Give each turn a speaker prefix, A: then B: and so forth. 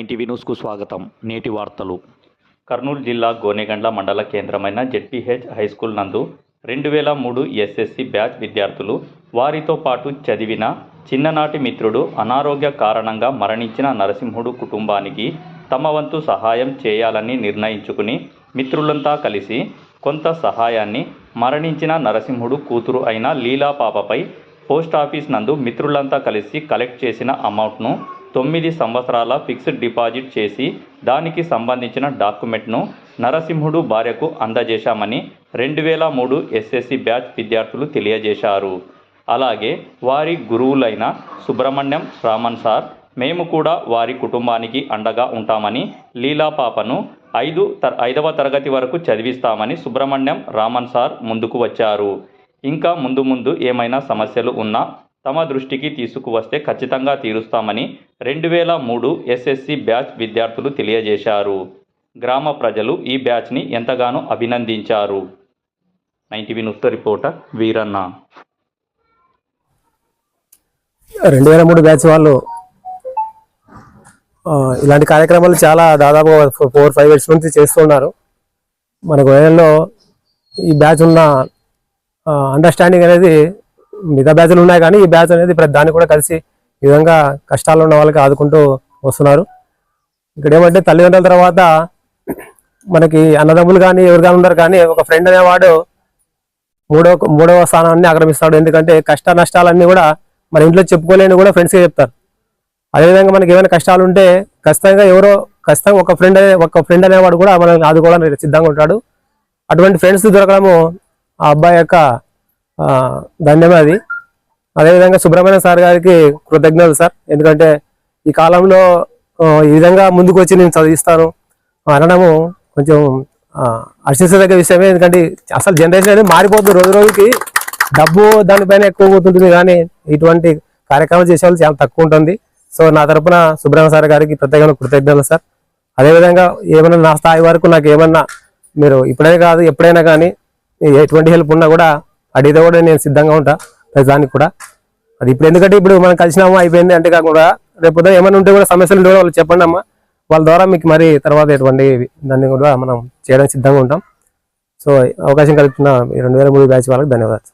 A: TV న్యూస్కు స్వాగతం. నేటి వార్తలు.
B: కర్నూలు జిల్లా గోనెగండ్ల మండల కేంద్రమైన జెడ్పీహెచ్ హైస్కూల్ నందు రెండు వేల మూడు ఎస్ఎస్సి బ్యాచ్ విద్యార్థులు వారితో పాటు చదివిన చిన్ననాటి మిత్రుడు అనారోగ్య కారణంగా మరణించిన నరసింహుడు కుటుంబానికి తమ వంతు సహాయం చేయాలని నిర్ణయించుకుని మిత్రులంతా కలిసి కొంత సహాయాన్ని మరణించిన నరసింహుడు కూతురు అయిన లీలా పాపపై పోస్ట్ ఆఫీస్ నందు మిత్రులంతా కలిసి కలెక్ట్ చేసిన అమౌంట్ను తొమ్మిది సంవత్సరాల ఫిక్స్డ్ డిపాజిట్ చేసి దానికి సంబంధించిన డాక్యుమెంట్ను నరసింహుడు భార్యకు అందజేశామని రెండు వేల మూడు ఎస్ఎస్సి బ్యాచ్ విద్యార్థులు తెలియజేశారు. అలాగే వారి గురువులైన సుబ్రహ్మణ్యం రామన్ సార్ మేము కూడా వారి కుటుంబానికి అండగా ఉంటామని లీలాపాపను ఐదు త ఐదవ తరగతి వరకు చదివిస్తామని సుబ్రహ్మణ్యం రామన్ సార్ ముందుకు వచ్చారు. ఇంకా ముందు ముందు ఏమైనా సమస్యలు ఉన్నా తమ దృష్టికి తీసుకువస్తే ఖచ్చితంగా తీరుస్తామని రెండు వేల మూడు ఎస్ఎస్సి బ్యాచ్ విద్యార్థులు తెలియజేశారు. గ్రామ ప్రజలు ఈ బ్యాచ్ని ఎంతగానో అభినందించారు. Nine TV news reporter Veeranna.
C: రెండు వేల మూడు బ్యాచ్ వాళ్ళు ఇలాంటి కార్యక్రమాలు చాలా దాదాపు ఫోర్ ఫైవ్ ఇయర్స్ నుంచి చేస్తున్నారు మన గోయల్లో ఈ బ్యాచ్ ఉన్న అండర్స్టాండింగ్ అనేది మిగతా బ్యాచ్లు ఉన్నాయి కానీ ఈ బ్యాచ్ అనేది ప్రతి దాన్ని కూడా కలిసి ఈ విధంగా కష్టాలు ఉన్న వాళ్ళకి ఆదుకుంటూ వస్తున్నారు. ఇక్కడ ఏమంటే తల్లిదండ్రుల తర్వాత మనకి అన్నదమ్ములు కానీ ఎవరు కానీ ఉన్నారు కానీ ఒక ఫ్రెండ్ అనేవాడు మూడో మూడవ స్థానాన్ని ఆక్రమిస్తాడు. ఎందుకంటే కష్ట నష్టాలన్నీ కూడా మన ఇంట్లో చెప్పుకోలేని కూడా ఫ్రెండ్స్కే చెప్తారు. అదేవిధంగా మనకి ఏమైనా కష్టాలు ఉంటే ఖచ్చితంగా ఎవరో ఖచ్చితంగా ఒక ఫ్రెండ్ అనే ఒక ఫ్రెండ్ అనేవాడు కూడా మనల్ని ఆదుకోవడానికి సిద్ధంగా ఉంటాడు. అటువంటి ఫ్రెండ్స్ దొరకడము ఆ అబ్బాయి యొక్క ధన్యమే అది అదేవిధంగా సుబ్రహ్మణ్యం సార్ గారికి కృతజ్ఞతలు సార్. ఎందుకంటే ఈ కాలంలో ఈ విధంగా ముందుకు వచ్చి నేను చదివిస్తాను అనడము కొంచెం ఆ, హర్షించదగ్గ విషయమే. ఎందుకంటే అసలు జనరేషన్ అనేది మారిపోతుంది రోజు రోజుకి. డబ్బు దానిపైన ఎక్కువ పోతుంటుంది కానీ ఇటువంటి కార్యక్రమాలు చేసే వాళ్ళు చాలా తక్కువ ఉంటుంది. సో నా తరపున సుబ్రహ్మణ్య సార్ గారికి ప్రత్యేకంగా కృతజ్ఞతలు సార్. అదేవిధంగా ఏమైనా నా స్థాయి వరకు నాకు ఏమన్నా మీరు ఇప్పుడే కాదు ఎప్పుడైనా కానీ ఎటువంటి హెల్ప్ ఉన్నా కూడా అడిగితే కూడా నేను సిద్ధంగా ఉంటా దానికి కూడా. అది ఇప్పుడు ఎందుకంటే ఇప్పుడు మనం కలిసినాము అయిపోయింది అంటే కాకుండా రేపు ఏమైనా ఉంటే కూడా సమస్యలు ఉంటే కూడా వాళ్ళు చెప్పండి అమ్మా. వాళ్ళ ద్వారా మీకు మరి తర్వాత ఎటువంటి దాన్ని కూడా మనం చేయడానికి సిద్ధంగా ఉంటాం. సో అవకాశం కల్పించిన రెండు వేల మూడు బ్యాచ్ వాళ్ళకి ధన్యవాదాలు.